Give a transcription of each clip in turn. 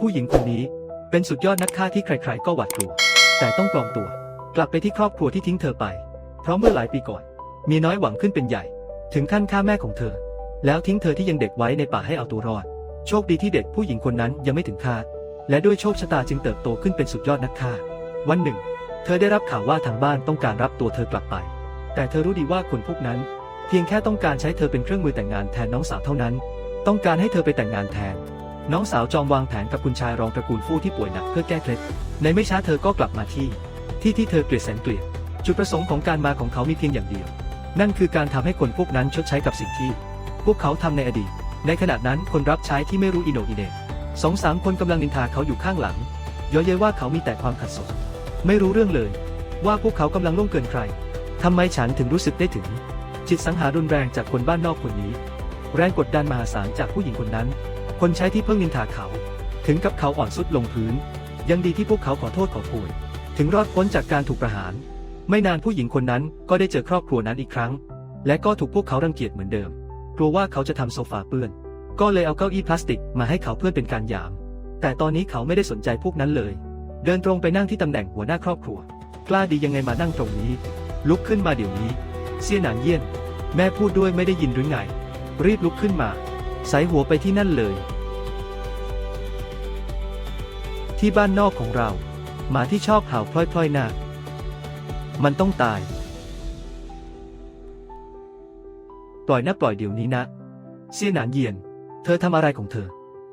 ผู้หญิงคนนี้เป็นสุดยอดนักฆ่าที่ใครๆ ก็หวาดกลัว แต่ต้องปลอมตัว กลับไปที่ครอบครัวที่ทิ้งเธอไป เพราะเมื่อหลายปีก่อน มีน้อยหวังขึ้นเป็นใหญ่ ถึงขั้นฆ่าแม่ของเธอ แล้วทิ้งเธอที่ยังเด็กไว้ในป่าให้เอาตัวรอด โชคดีที่เด็กผู้หญิงคนนั้นยังไม่ถึงคาด และด้วยโชคชะตาจึงเติบโตขึ้นเป็นสุดยอดนักฆ่า วันหนึ่ง เธอได้รับข่าวว่าทางบ้านต้องการรับตัวเธอกลับไป แต่เธอรู้ดีว่าคนพวกนั้น เพียงแค่ต้องการใช้เธอเป็นเครื่องมือแต่งงานแทนน้องสาวเท่านั้น ต้องการให้เธอไปแต่งงานแทน น้องสาวจอมวางแผนกับคุณชายรองตระกูลฟู่ที่ป่วยหนักเพื่อแก้เคล็ด ในไม่ช้าเธอก็กลับมาที่ ที่ที่เธอเกลียดแสนเกลียด จุดประสงค์ของการมาของเขามีเพียงอย่างเดียว นั่นคือการทำให้คนพวกนั้นชดใช้กับสิ่งที่ พวกเขาทำในอดีต ในขณะนั้นคนรับใช้ที่ไม่รู้อิโนอิเหนสองสามคนกำลังนินทาเขาอยู่ข้างหลังย้อเย้ยว่าเขามีแต่ความขัดสนไม่รู้เรื่องเลย ว่าพวกเขากำลังล่วงเกินใครทำไมฉันถึงรู้สึกได้ถึง จิตสังหารรุนแรงจากคนบ้านนอกคนนี้ แรงกดดันมหาศาลจากผู้หญิงคนนั้น คนใช้ที่เพิ่งนินทาเขา ถึงกับเขาอ่อนสุดลงพื้น ยังดีที่พวกเขาขอโทษขอโพยถึงรอดพ้นจากการถูกประหาร ไม่นานผู้หญิงคนนั้นก็ได้เจอครอบครัวนั้นอีกครั้ง และก็ถูกพวกเขารังเกียจเหมือนเดิม กลัวว่าเขาจะทำโซฟาเปื้อน ก็เลยเอาเก้าอี้พลาสติกมาให้เขาเพื่อนเป็นการหยาม แต่ตอนนี้เขาไม่ได้สนใจพวกนั้นเลย เดินตรงไปนั่งที่ตำแหน่งหัวหน้าครอบครัว กล้าดียังไงมานั่งตรงนี้ ลุกขึ้นมาเดี๋ยวนี้ เสี่ยหนานเยี่ยน แม่พูดด้วยไม่ได้ยินหรือไง รีบลุกขึ้นมา ใส่หัวไปที่นั่นเลย ที่บ้านนอกของเรา หมาที่ชอบเห่าพล่อยๆหน้ามันต้องตาย ปล่อยนะปล่อยเดี๋ยวนี้นะ เสี่ยหนานเยียน เธอทำอะไรของเธอ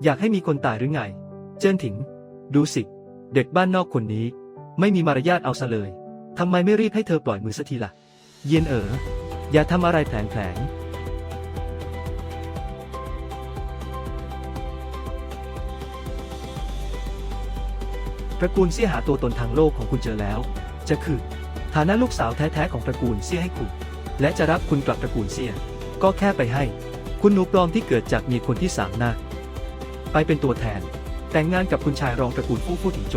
อยากให้มีคนตายหรือไง เจิ้นถิง ดูสิ เด็กบ้านนอกคนนี้ ไม่มีมารยาทเอาซะเลยทำไมไม่รีบให้เธอปล่อยมือสักทีล่ะ เยียนเอ๋ออย่าทำอะไรแผลงๆ ระกูลเสี่ยหาตัวตนทางโลกของคุณเจอแล้ว จะคือ ฐานะลูกสาวแท้ๆของตระกูลเสี่ยให้คุณ และจะรับคุณกลับตระกูลเสี่ย ก็แค่ไปให้ คุณหนูปลอมที่เกิดจากเมียคนที่สามหน้า ไปเป็นตัวแทน แต่งงานกับคุณชายรองตระกูลฟู่ฟู่ถิงโจ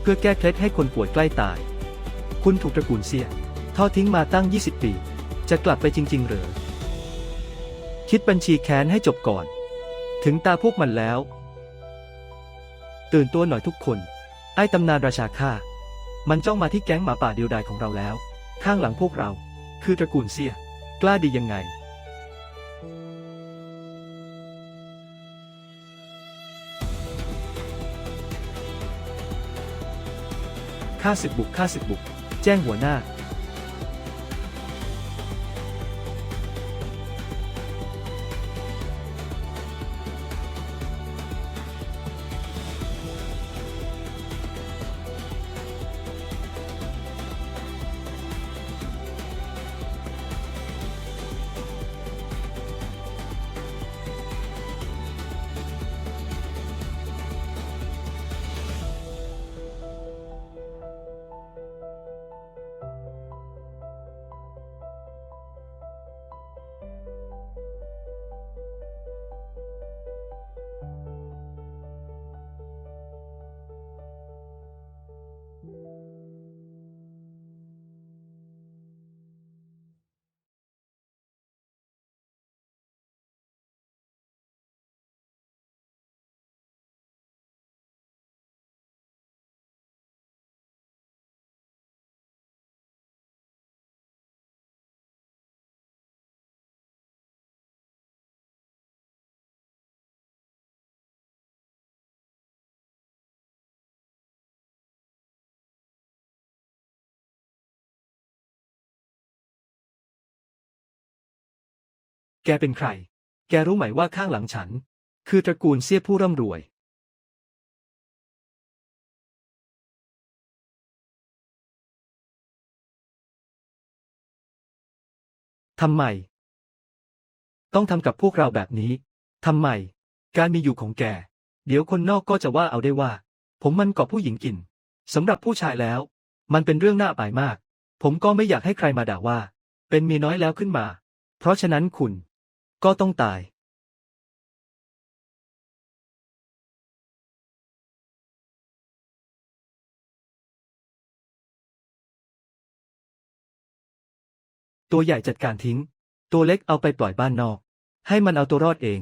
เพื่อแก้เคล็ดให้คนป่วยใกล้ตาย คุณถูกตระกูลเสี่ยทอดทิ้งมาตั้ง 20 ปี จะกลับไปจริง ๆ หรือคิดบัญชีแค้นให้จบก่อน ถึงตาพวกมันแล้ว ตื่นตัวหน่อยทุกคน ไอ้ตำนานราชาข้ามันจ้องมาที่แก๊งหมาป่าเดียวดายของเราแล้ว ข้างหลังพวกเรา คือตระกูลเสีย กล้าดียังไง ข้าศึกบุกข้าศึกบุก แจ้งหัวหน้า แกเป็นใคร แกรู้ไหมว่าข้างหลังฉัน คือตระกูลเสี้ยผู้ร่ำรวย ทำไม ต้องทำกับพวกเราแบบนี้ ทำไม การมีอยู่ของแก เดี๋ยวคนนอกก็จะว่าเอาได้ว่า ผมมันกอบผู้หญิงกิน สำหรับผู้ชายแล้ว มันเป็นเรื่องน่าอายมาก ผมก็ไม่อยากให้ใครมาด่าว่า เป็นเมียน้อยแล้วขึ้นมา เพราะฉะนั้นคุณ ก็ต้องตายตัวใหญ่จัดการทิ้ง ตัวเล็กเอาไปปล่อยบ้านนอก ให้มันเอาตัวรอดเอง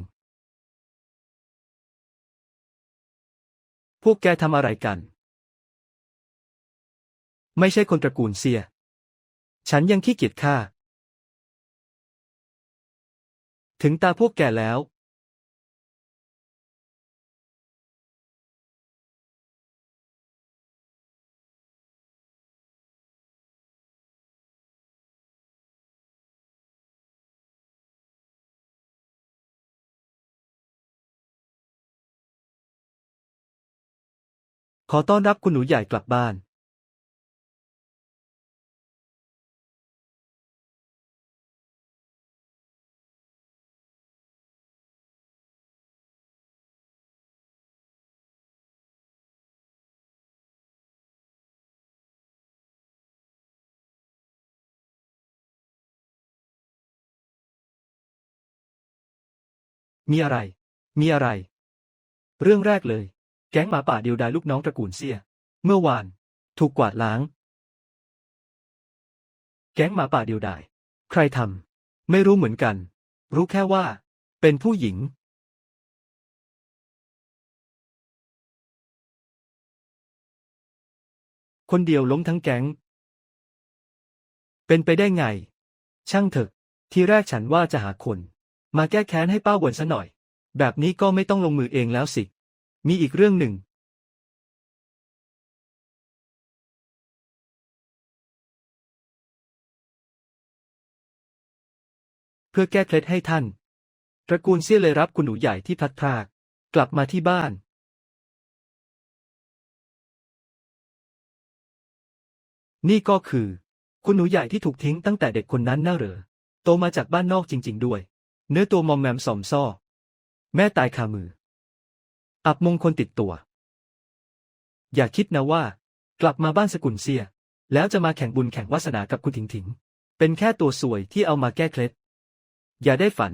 พวกแกทำอะไรกัน ไม่ใช่คนตระกูลเซีย ฉันยังขี้เกียจฆ่า ถึงตาพวกแกแล้วขอต้อนรับคุณหนูใหญ่กลับบ้าน มีอะไร มีอะไร เรื่องแรกเลย แก๊งหมาป่าเดียวดายลูกน้องตระกูลเซีย เมื่อวาน ถูกกวาดล้าง แก๊งหมาป่าเดียวดาย ใครทำไม่รู้เหมือนกัน รู้แค่ว่า เป็นผู้หญิง คนเดียวล้มทั้งแก๊ง เป็นไปได้ไง ช่างเถอะ ทีแรกฉันว่าจะหาคน มาแก้แค้นให้ป้าหวนซะหน่อย แบบนี้ก็ไม่ต้องลงมือเองแล้วสิ มีอีกเรื่องหนึ่ง เพื่อแก้เคล็ดให้ท่าน ตระกูลเซี่ยเลยรับคุณหนูใหญ่ที่พลัดพราก กลับมาที่บ้าน นี่ก็คือ คุณหนูใหญ่ที่ถูกทิ้งตั้งแต่เด็กคนนั้นน่าเหรอ โตมาจากบ้านนอกจริง ๆ ด้วย เนื้อตัวมอมแมมสอมซ่อ แม่ตายคามือ อับมงคลติดตัว อย่าคิดนะว่า กลับมาบ้านสกุลเซีย แล้วจะมาแข่งบุญแข่งวาสนากับคุณถิงถิง เป็นแค่ตัวสวยที่เอามาแก้เคล็ด อย่าได้ฝัน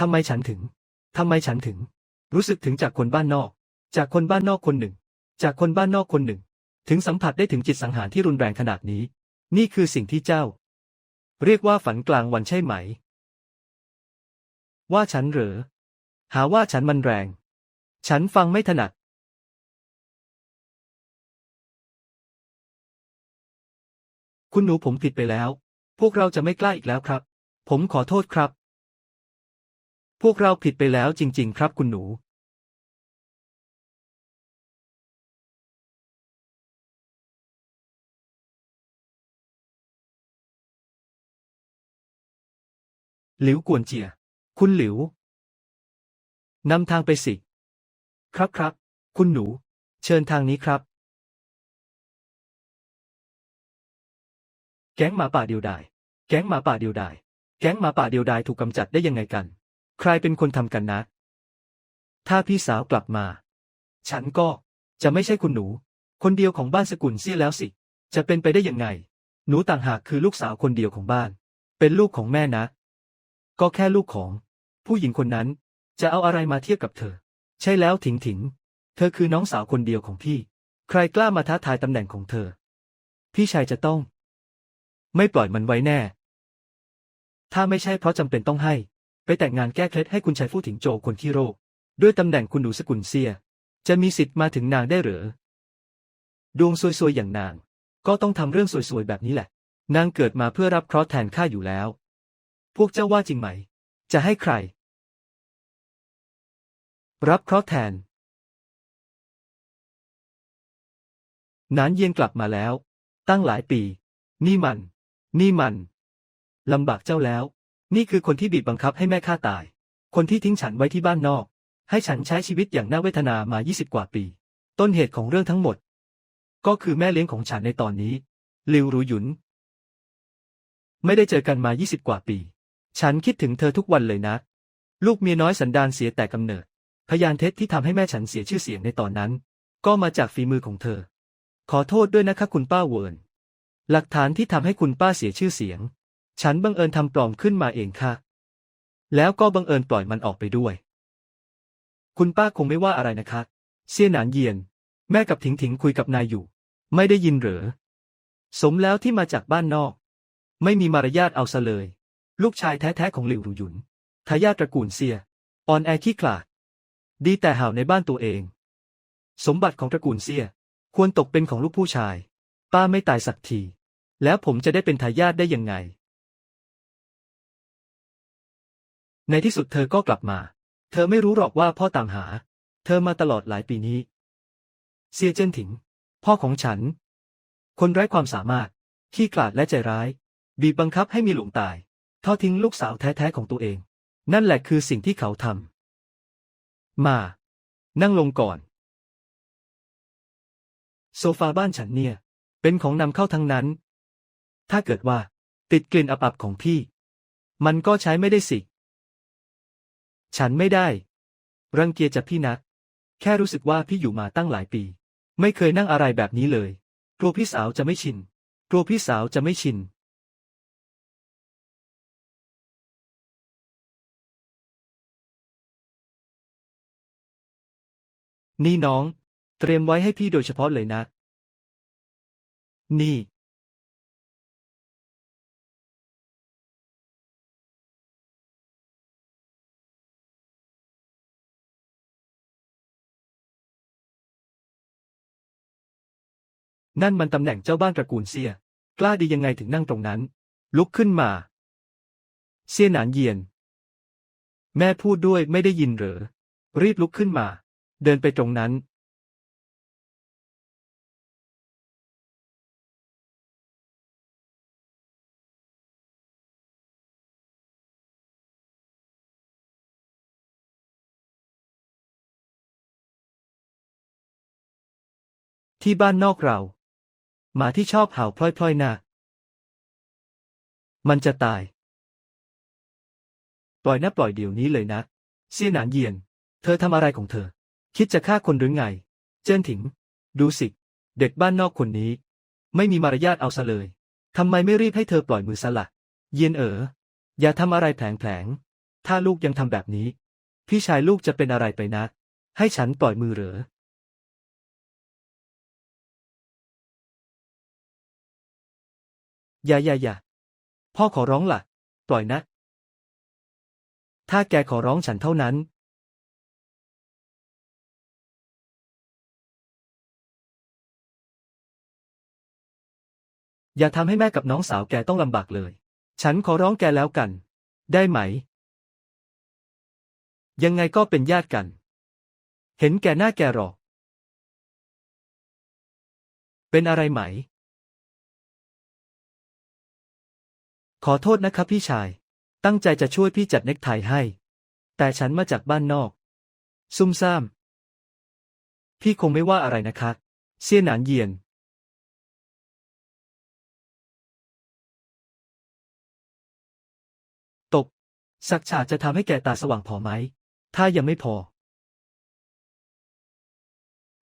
ทำไมฉันถึง ทำไมฉันถึง รู้สึกถึงจากคนบ้านนอก จากคนบ้านนอกคนหนึ่ง จากคนบ้านนอกคนหนึ่ง ถึงสัมผัสได้ถึงจิตสังหารที่รุนแรงขนาดนี้ นี่คือสิ่งที่เจ้า เรียกว่าฝันกลางวันใช่ไหม ว่าฉันเหรอ หาว่าฉันมันแรง ฉันฟังไม่ถนัดคุณหนูผมผิดไปแล้ว พวกเราจะไม่กล้าอีกแล้วครับ ผมขอโทษครับ พวกเราผิดไปแล้วจริง ๆ ครับคุณหนูหลิวกวนเจีย คุณหลิวนำทางไปสิ ครับครับ คุณหนู เชิญทางนี้ครับ แก๊งหมาป่าเดียวดาย แก๊งหมาป่าเดียวดาย แก๊งหมาป่าเดียวดายถูกกำจัดได้ยังไงกัน ใครเป็นคนทำกันนะ ถ้าพี่สาวกลับมา ฉันก็จะไม่ใช่คุณหนู คนเดียวของบ้านสกุลเสียแล้วสิ จะเป็นไปได้ยังไง หนูต่างหากคือลูกสาวคนเดียวของบ้าน เป็นลูกของแม่นะ ก็แค่ลูกของ ผู้หญิงคนนั้น จะเอาอะไรมาเทียบกับเธอ ใช่แล้วถิงถิง เธอคือน้องสาวคนเดียวของพี่ ใครกล้ามาท้าทายตำแหน่งของเธอ พี่ชายจะต้อง ไม่ปล่อยมันไว้แน่ ถ้าไม่ใช่เพราะจำเป็นต้องให้ ไปแต่งงานแก้เคล็ดให้คุณชายฟู่ถิงโจคนขี้โรค ด้วยตำแหน่งคุณหนูสกุลเซีย จะมีสิทธิ์มาถึงนางได้หรือ ดวงซวยๆอย่างนาง ก็ต้องทำเรื่องซวยๆแบบนี้แหละ นางเกิดมาเพื่อรับเคราะห์แทนข้าอยู่แล้ว พวกเจ้าว่าจริงไหม จะให้ใคร รับเคราะห์แทนนานเยียนกลับมาแล้ว ตั้งหลายปี นี่มัน นี่มันลำบากเจ้าแล้ว นี่คือคนที่บีบบังคับให้แม่ข้าตาย คนที่ทิ้งฉันไว้ที่บ้านนอก ให้ฉันใช้ชีวิตอย่างน่าเวทนามา 20 กว่าปี ต้นเหตุของเรื่องทั้งหมด ก็คือแม่เลี้ยงของฉันในตอนนี้ ลิวรูหยุน ไม่ได้เจอกันมา 20 กว่าปี ฉันคิดถึงเธอทุกวันเลยนะ ลูกเมียน้อยสันดานเสียแต่กำเนิด พยานเท็จที่ทำให้แม่ฉันเสียชื่อเสียงในตอนนั้น ก็มาจากฝีมือของเธอ ขอโทษด้วยนะคะคุณป้าเวิร์นหลักฐานที่ทำให้คุณป้าเสียชื่อเสียง ฉันบังเอิญทำปลอมขึ้นมาเองค่ะ แล้วก็บังเอิญปล่อยมันออกไปด้วย คุณป้าคงไม่ว่าอะไรนะคะเซี่ยหนานเยียน แม่กับถิงถิงคุยกับนายอยู่ ไม่ได้ยินเหรอ สมแล้วที่มาจากบ้านนอก ไม่มีมารยาทเอาซะเลย ลูกชายแท้ๆของหลิวหรูหยุน ทายาทตระกูลเซียอ่อนแอขี้ขลาด ดีแต่ห่าวในบ้านตัวเอง สมบัติของตระกูลเซียควรตกเป็นของลูกผู้ชาย ป้าไม่ตายสักที แล้วผมจะได้เป็นทายาทได้ยังไง ในที่สุดเธอก็กลับมา เธอไม่รู้หรอกว่าพ่อตามหา เธอมาตลอดหลายปีนี้ เซียเจิ้นถิง พ่อของฉัน คนไร้ความสามารถ ขี้ขลาดและใจร้าย บีบบังคับให้มีหลวงตาย ทอดทิ้งลูกสาวแท้ๆของตัวเอง นั่นแหละคือสิ่งที่เขาทำ มา นั่งลงก่อน โซฟาบ้านฉันเนี่ย เป็นของนำเข้าทั้งนั้น ถ้าเกิดว่า ติดกลิ่นอับๆของพี่ มันก็ใช้ไม่ได้สิ ฉันไม่ได้ รังเกียจจากพี่นัก แค่รู้สึกว่าพี่อยู่มาตั้งหลายปี ไม่เคยนั่งอะไรแบบนี้เลย กลัวพี่สาวจะไม่ชิน กลัวพี่สาวจะไม่ชิน นี่น้อง เตรียมไว้ให้พี่โดยเฉพาะเลยนะ นี่ นั่นมันตำแหน่งเจ้าบ้านตระกูลเซีย กล้าดียังไงถึงนั่งตรงนั้น ลุกขึ้นมา เซียหนานเยียน แม่พูดด้วยไม่ได้ยินเหรอ รีบลุกขึ้นมา เดินไปตรงนั้น ที่บ้านนอกเรา หมาที่ชอบเห่าพล่อยๆน้ามันจะตาย ปล่อยนะปล่อยเดี๋ยวนี้เลยนะเซี่ยหนานเยียน เธอทำอะไรของเธอ คิดจะฆ่าคนหรือไง เจิ้นถิง ดูสิ เด็กบ้านนอกคนนี้ ไม่มีมารยาทเอาซะเลยทำไมไม่รีบให้เธอปล่อยมือซะละ่ะเยียนเอ๋อ อย่าทำอะไรแผลงๆ ถ้าลูกยังทำแบบนี้ พี่ชายลูกจะเป็นอะไรไปนะ ให้ฉันปล่อยมือเหรอ อย่าอย่าอย่าพ่อขอร้องล่ะ ปล่อยนะ ถ้าแกขอร้องฉันเท่านั้น อย่าทำให้แม่กับน้องสาวแกต้องลำบากเลย ฉันขอร้องแกแล้วกัน ได้ไหม ยังไงก็เป็นญาติกัน เห็นแกหน้าแกหรอก เป็นอะไรไหม ขอโทษนะครับพี่ชาย ตั้งใจจะช่วยพี่จัดเน็กไทให้ แต่ฉันมาจากบ้านนอก ซุ่มซ่าม พี่คงไม่ว่าอะไรนะคะเซี่ยหนานเยียน ตบ สักฉาจะทำให้แกตาสว่างพอไหม ถ้ายังไม่พอ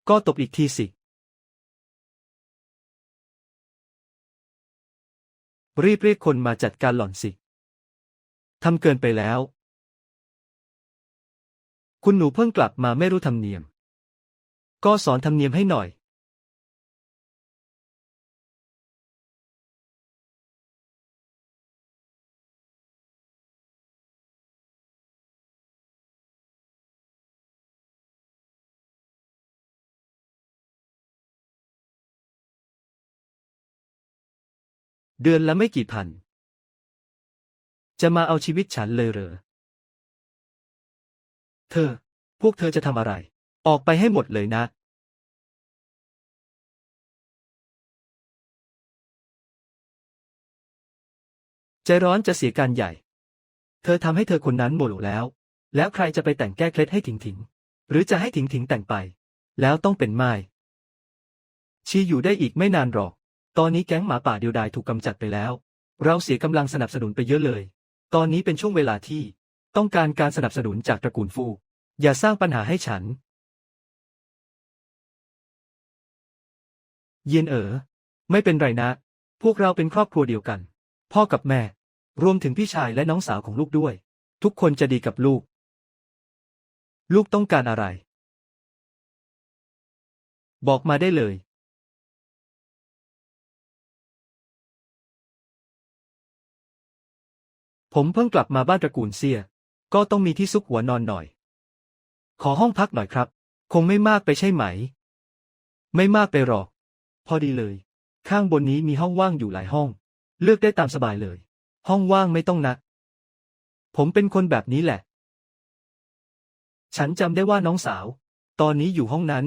ก็ตบอีกทีสิ รีบเรียกคนมาจัดการหล่อนสิ ทำเกินไปแล้ว คุณหนูเพิ่งกลับมาไม่รู้ธรรมเนียม ก็สอนธรรมเนียมให้หน่อย เดือนละไม่กี่พัน จะมาเอาชีวิตฉันเลยเหรอ เธอ พวกเธอจะทำอะไร ออกไปให้หมดเลยนะ ใจร้อนจะเสียการใหญ่ เธอทำให้เธอคนนั้นโมโหแล้ว แล้วใครจะไปแต่งแก้เคล็ดให้ถิงถิง หรือจะให้ถิงถิงแต่งไป แล้วต้องเป็นไม้ชีอยู่ได้อีกไม่นานหรอก ตอนนี้แก๊งหมาป่าเดียวดายถูกกำจัดไปแล้ว เราเสียกำลังสนับสนุนไปเยอะเลย ตอนนี้เป็นช่วงเวลาที่ต้องการการสนับสนุนจากตระกูลฟู อย่าสร้างปัญหาให้ฉัน เยียนเอ๋อไม่เป็นไรนะ พวกเราเป็นครอบครัวเดียวกัน พ่อกับแม่ รวมถึงพี่ชายและน้องสาวของลูกด้วย ทุกคนจะดีกับลูก ลูกต้องการอะไร บอกมาได้เลย ผมเพิ่งกลับมาบ้านตระกูลเซีย ก็ต้องมีที่ซุกหัวนอนหน่อย ขอห้องพักหน่อยครับ คงไม่มากไปใช่ไหม ไม่มากไปหรอก พอดีเลย ข้างบนนี้มีห้องว่างอยู่หลายห้อง เลือกได้ตามสบายเลย ห้องว่างไม่ต้องนักผมเป็นคนแบบนี้แหละ ฉันจำได้ว่าน้องสาว ตอนนี้อยู่ห้องนั้น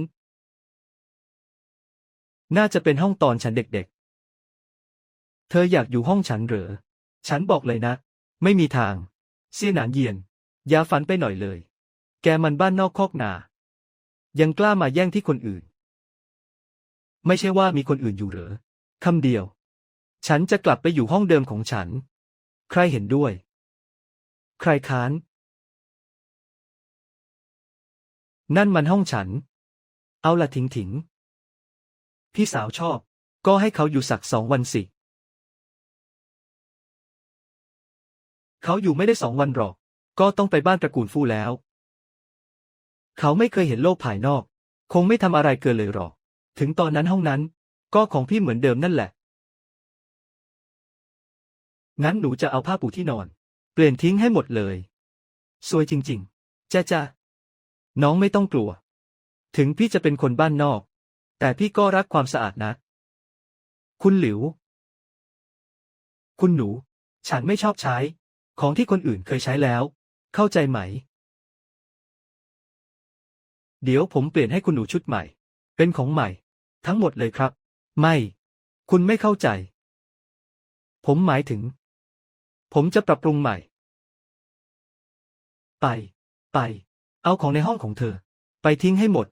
น่าจะเป็นห้องตอนฉันเด็กๆ เธออยากอยู่ห้องฉันเหรอ ฉันบอกเลยนะ ไม่มีทาง เสี่ยหนานเยียน อย่าฝันไปหน่อยเลย แกมันบ้านนอกคอกนา ยังกล้ามาแย่งที่คนอื่น ไม่ใช่ว่ามีคนอื่นอยู่เหรอคำเดียว ฉันจะกลับไปอยู่ห้องเดิมของฉัน ใครเห็นด้วย ใครค้าน นั่นมันห้องฉัน เอาละถิงถิง พี่สาวชอบ ก็ให้เขาอยู่สักสองวันสิ เขาอยู่ไม่ได้สองวันหรอก ก็ต้องไปบ้านตระกูลฟู่แล้ว เขาไม่เคยเห็นโลกภายนอก คงไม่ทำอะไรเกินเลยหรอก ถึงตอนนั้นห้องนั้น ก็ของพี่เหมือนเดิมนั่นแหละ งั้นหนูจะเอาผ้าปูที่นอน เปลี่ยนทิ้งให้หมดเลย สวยจริง ๆจ้าจ้าน้องไม่ต้องกลัว ถึงพี่จะเป็นคนบ้านนอก แต่พี่ก็รักความสะอาดนะ คุณหลิว คุณหนู ฉันไม่ชอบใช้ ของที่คนอื่นเคยใช้แล้ว เข้าใจไหม เดี๋ยวผมเปลี่ยนให้คุณหนูชุดใหม่ เป็นของใหม่ ทั้งหมดเลยครับ ไม่ คุณไม่เข้าใจ ผมหมายถึง ผมจะปรับปรุงใหม่ ไป ไป เอาของในห้องของเธอ ไปทิ้งให้หมด